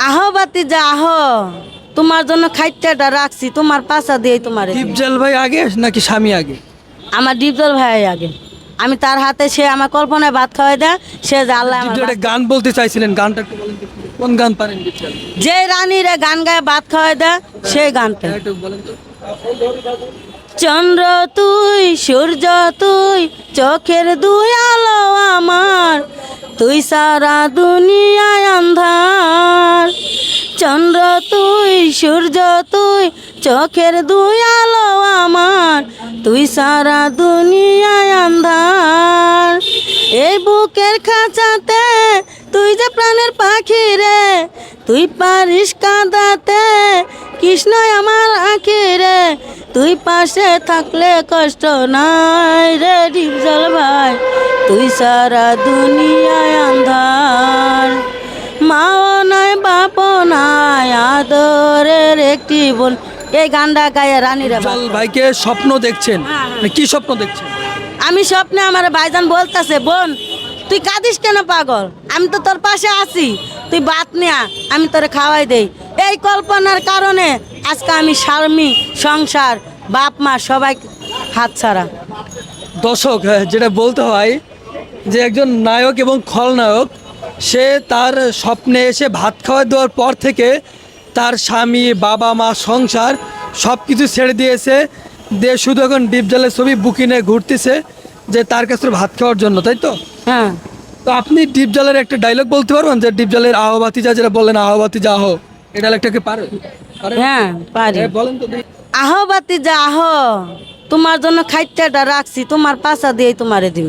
আহবাতি যা আহ। তোমার জন্য খাইটাটা রাখছি তোমার পাশা দিয়ে তোমার ডিপজল ভাই আগে নাকি স্বামী আগে? আমার ডিপজল ভাই আগে। আমি তার হাতে সে আমার কল্পনায় ভাত খাওয়াই দেয় সে একটা গান বলতে চাইছিলেন গানটা। কোন গান পারেন যে রানীরে গান গায়ে ভাত খাওয়াই দেয় সেই গানটা। চন্দ্র তুই সূর্য তুই চোখের দুই আলো আমার। তুই সারা দুনিয়ায় আন্ধার। চন্দ্র তুই, সূর্য তুই, চোখের দুই আলো আমার। তুই সারা দুনিয়ায় আন্ধার। এই বুকের খাঁচাতে তুই যে প্রাণের পাখি রে, তুই পারিস কাঁদাতে। কৃষ্ণই আমার আঁখি রে তুই পাশে থাকলে কষ্ট নাই রে ডিপজল ভাই। তুই সারা দুনিয়ায় আন্ধার। মাও নাই বাপ নাই আদরের একটি বোন। এই গানটা গায়ে রানীরা ডিপজল ভাইকে স্বপ্ন দেখছেন? মানে কি স্বপ্ন দেখছেন? আমি স্বপ্নে আমার ভাইজান বলতেছে বোন তুই কাঁদিস কেন পাগল? আমি তো তোর পাশে আছি। তুই বাত নেয়া আমি তোরে খাওয়াই দেই। এই কল্পনার কারণে আজকে আমি স্বামী সংসার বাপ মা সবাই হাত ছাড়া। দর্শক যেটা বলতে হয় যে একজন নায়ক এবং খলনায়ক সে তার স্বপ্নে এসে ভাত খাওয়া দেওয়ার পর থেকে তার স্বামী বাবা মা সংসার সব কিছু ছেড়ে দিয়েছে। দিয়ে শুধু এখন ডিপজলের ছবি বুকিনে ঘুরতেছে যে তার কাছে ভাত খাওয়ার জন্য তাই তো? হ্যাঁ। তো আপনি ডিপজলের একটা ডায়লগ বলতে পারবেন যে ডিপজলের আহবাতি যা যেটা বললেন আহবাতি যা আহ এই একটা কি পারে? হ্যাঁ পারি। হ্যাঁ, বলেন তো। আহ বাতি যা আহ। তোমার জন্য খাইটাটা রাখছি তোমার পাশা দিয়ে তোমারে দিন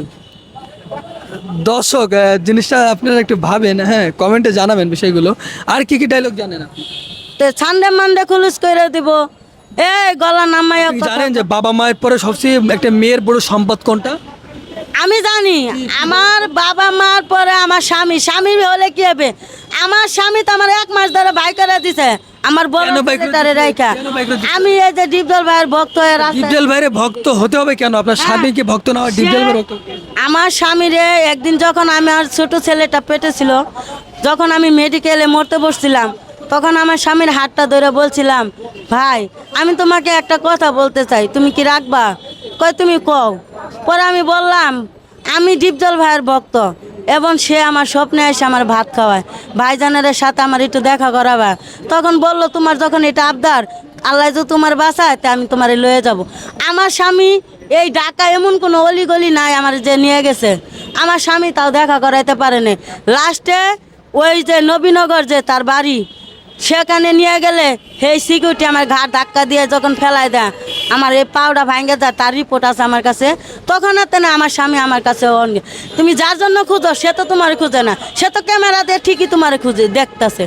দর্শক জিনিসটা আপনারা একটু ভাবেন হ্যাঁ কমেন্টে জানাবেন বিষয়গুলো। আর কি কি ডায়লগ জানেন আপনি? তো সানডে মানডে খুলুস করে দিব। এই গলা নামায় জানেন যে বাবা মায়ের পরে সবচেয়ে একটা মেয়ের বড় সম্পদ কোনটা? আমি জানি আমার বাবা মার পরে আমার স্বামী স্বামী হলে কি হবে? আমার স্বামী তো আমার এক মাস ধরে ভাই করে দিছে আমার বড় দিছে? রাইখা? আমি এই যে ডিপজল ভাইয়ের ভক্ত হয়ে ডিপজল ভাইরে ভক্ত হতে হবে কেন? আপনার স্বামী কি ভক্ত না? হয় ডিপজল ভক্ত। আমার স্বামীরে একদিন যখন আমি আর ছোট ছেলেটা পেটে ছিল যখন আমি মেডিকেলে মরতে বসছিলাম তখন আমার স্বামীর হাতটা ধরে বলছিলাম ভাই আমি তোমাকে একটা কথা বলতে চাই তুমি কি রাখবা? কই তুমি কও। পরে আমি বললাম, আমি ডিপজল ভাইয়ের ভক্ত, এবং সে আমার স্বপ্নে এসে আমার ভাত খাওয়ায়। ভাইজানের সাথে আমার একটু দেখা করাবা। তখন বলল, তোমার যখন এটা আবদার, আল্লাহ যে তোমার বাসায় তা আমি তোমার লয়ে যাব। আমার স্বামী, এই ঢাকা এমন কোনো অলিগলি নাই আমার যে নিয়ে গেছে। আমার স্বামী তাও দেখা করাইতে পারেনি। লাস্টে ওই যে নবীনগর যে তার বাড়ি সেখানে নিয়ে গেলে সেই সিকিউরিটি আমার ঘাট ধাক্কা দিয়ে যখন ফেলাই দেয় আমার এই পাউডা ভাঙে যায় তার রিপোর্ট আছে আমার কাছে। তখন আর না আমার স্বামী আমার কাছে তুমি যার জন্য খুঁজো সে তো তোমার খুঁজে না। সে তো ক্যামেরা দিয়ে ঠিকই তোমার খুঁজে দেখতেছে।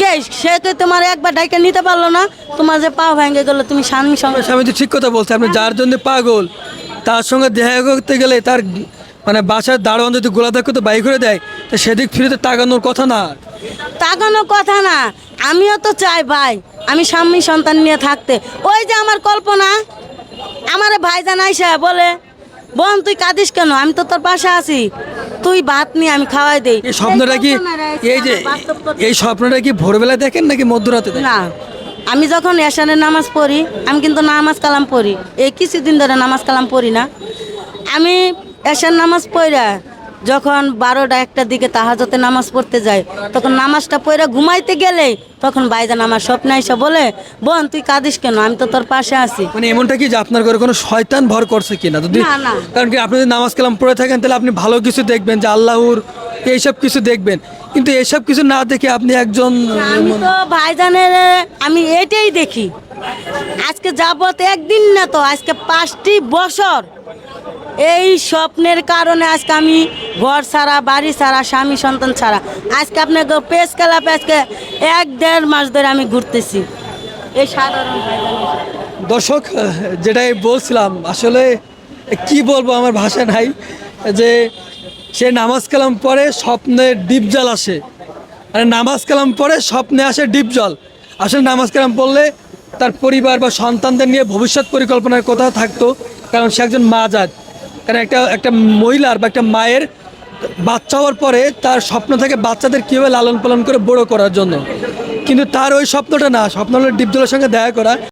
কে সে তো তোমার একবার ডাইকে নিতে পারল না। তোমার যে পা ভেঙে গেলো তুমি স্বামী সঙ্গে স্বামী তো ঠিক কথা বলছে আপনি যার জন্য পাগল তার সঙ্গে দেখা করতে গেলে তার মানে বাসার দারোয়ান যদি গোলা ধাক্কা তো বাই করে দেয় তো সেদিক ফিরে তো তাকানোর কথা না। তাকানো কথা না। আমিও তো চাই ভাই আমি স্বামী সন্তান নিয়ে থাকতে। ওই যে আমার কল্পনা আমার ভাইজান আইসা বলে বোন তুই কাঁদিস কেন? আমি তো তোর পাশে আছি। তুই ভাত নিয়ে আমি খাওয়াই দেই। এই স্বপ্নটা কি এই যে এই স্বপ্নটা কি ভোরবেলা দেখেন নাকি মধ্যরাতে দেখেন? না আমি যখন এশানের নামাজ পড়ি আমি কিন্তু নামাজ কালাম পড়ি। এই কিছুদিন ধরে নামাজ কালাম পড়ি না। আমি এশার নামাজ পড়া যখন বারোটা একটার দিকে তাহাজতে নামাজ পড়তে যায় তখন নামাজটা পড়ে ঘুমাইতে গেলে তখন বাইজান আমার স্বপ্ন এসে বলে বোন তুই কাঁদিস কেন? আমি তো তোর পাশে আছি। মানে এমনটা কি যে আপনার ঘরে কোনো শয়তান ভর করছে কিনা? যদি। কারণ কি আপনি যদি নামাজ কালাম পড়ে থাকেন তাহলে আপনি ভালো কিছু দেখবেন যে আল্লাহর এইসব কিছু দেখবেন। কিন্তু এইসব কিছু না দেখে আপনি একজন আমি তো ভাইজানের আমি এটাই দেখি। আজকে যাবত একদিন না তো আজকে পাঁচটি বছর এই স্বপ্নের কারণে আজকে আমি ঘর ছাড়া, বাড়ি ছাড়া, স্বামী, সন্তান ছাড়া। আজকে আপনাকে পেস ক্লাবে আজকে এক দেড় মাস ধরে আমি ঘুরতেছি। এই সাধারণ দর্শক, যেটাই বলছিলাম, আসলে কি বলব, আমার ভাষা নাই, যে সে নামাজ কালাম পরে স্বপ্নে ডিপ জল আসে। আর নামাজ কালাম পরে স্বপ্নে আসে ডিপ জল। আসলে নামাজ কালাম পড়লে তার পরিবার বা সন্তানদের নিয়ে ভবিষ্যৎ পরিকল্পনার কথা থাকতো, কারণ সে একজন মা জাত কারণ একটা একটা মহিলার বা একটা মায়ের বাচ্চা হওয়ার পরে তার স্বপ্ন থাকে বাচ্চাদের কীভাবে লালন পালন করে বড় করার জন্য। কিন্তু তার ওই স্বপ্নটা না, স্বপ্ন হলো ডিপজলের সঙ্গে দেখা করা।